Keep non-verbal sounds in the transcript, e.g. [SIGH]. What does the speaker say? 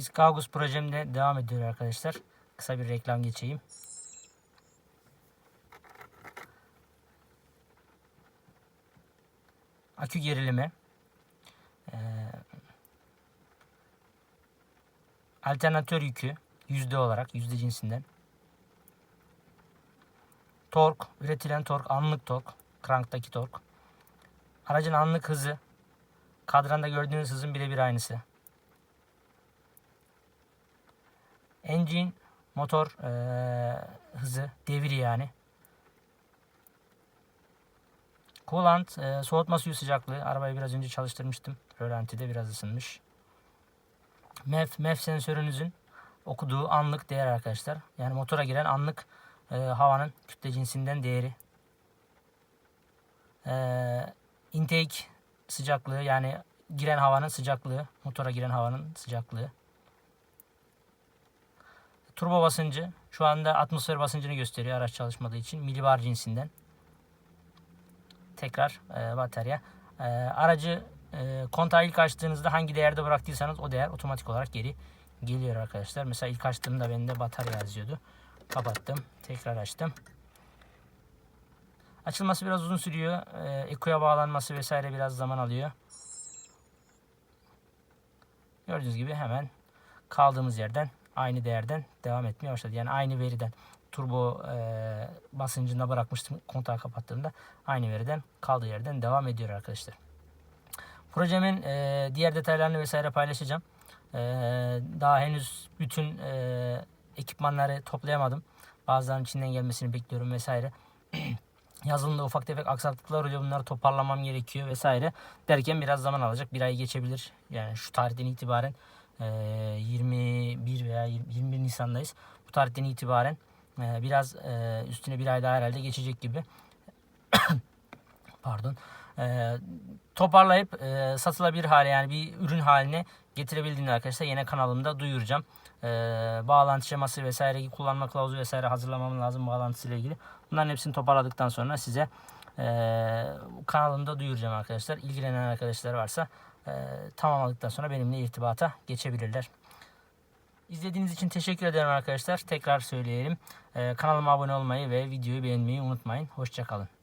Biz Kaugus projemde devam ediyor arkadaşlar. Kısa bir reklam geçeyim. Akü gerilimi. Ee, alternatör yükü yüzde olarak yüzde cinsinden. Tork, üretilen tork anlık tork, cranktaki tork. Aracın anlık hızı, kadranda gördüğünüz hızın birebir aynısı. Engine, motor eee, hızı, devir yani. Coolant, eee, soğutma suyu sıcaklığı. Arabayı biraz önce çalıştırmıştım. Rölantide biraz ısınmış. MEF, MEF sensörünüzün okuduğu anlık değer arkadaşlar. Yani motora giren anlık eee, havanın kütle cinsinden değeri. Eee intake sıcaklığı yani giren havanın sıcaklığı, motora giren havanın sıcaklığı. Turbo basıncı şu anda atmosfer basıncını gösteriyor araç çalışmadığı için milibar cinsinden. Tekrar e, batarya. E, aracı e, kontağı ilk açtığınızda hangi değerde bıraktıysanız o değer otomatik olarak geri geliyor arkadaşlar. Mesela ilk açtığımda bende batarya yazıyordu. Kapattım. Tekrar açtım. Açılması biraz uzun sürüyor. E, Eko'ya bağlanması vesaire biraz zaman alıyor. Gördüğünüz gibi hemen kaldığımız yerden aynı değerden devam etmeye başladı. Yani aynı veriden turbo e, basıncında bırakmıştım kontağı kapattığımda aynı veriden kaldığı yerden devam ediyor arkadaşlar. Projemin e, diğer detaylarını vesaire paylaşacağım. E, daha henüz bütün e, ekipmanları toplayamadım. Bazılarının içinden gelmesini bekliyorum vesaire. [CLEARS THROAT] Yazılımda ufak tefek aksaklıklar oluyor. Bunları toparlamam gerekiyor vesaire. Derken biraz zaman alacak. Bir ay geçebilir. Yani şu tarihten itibaren 21 veya 21 Nisan'dayız. Bu tarihten itibaren e, biraz e, üstüne bir ay daha herhalde geçecek gibi. [COUGHS] Pardon. E, toparlayıp satılabilir hale yani bir ürün haline getirebildiğimde arkadaşlar yine kanalımda duyuracağım. Bağlantı şeması vesaire kullanma kılavuzu vesaire hazırlamam lazım bağlantısıyla ilgili. Bunların hepsini toparladıktan sonra size kanalımda duyuracağım arkadaşlar. İlgilenen arkadaşlar varsa e, tamamladıktan sonra benimle irtibata geçebilirler. İzlediğiniz için teşekkür ederim arkadaşlar. Tekrar söyleyelim. E, kanalıma abone olmayı ve videoyu beğenmeyi unutmayın. Hoşçakalın.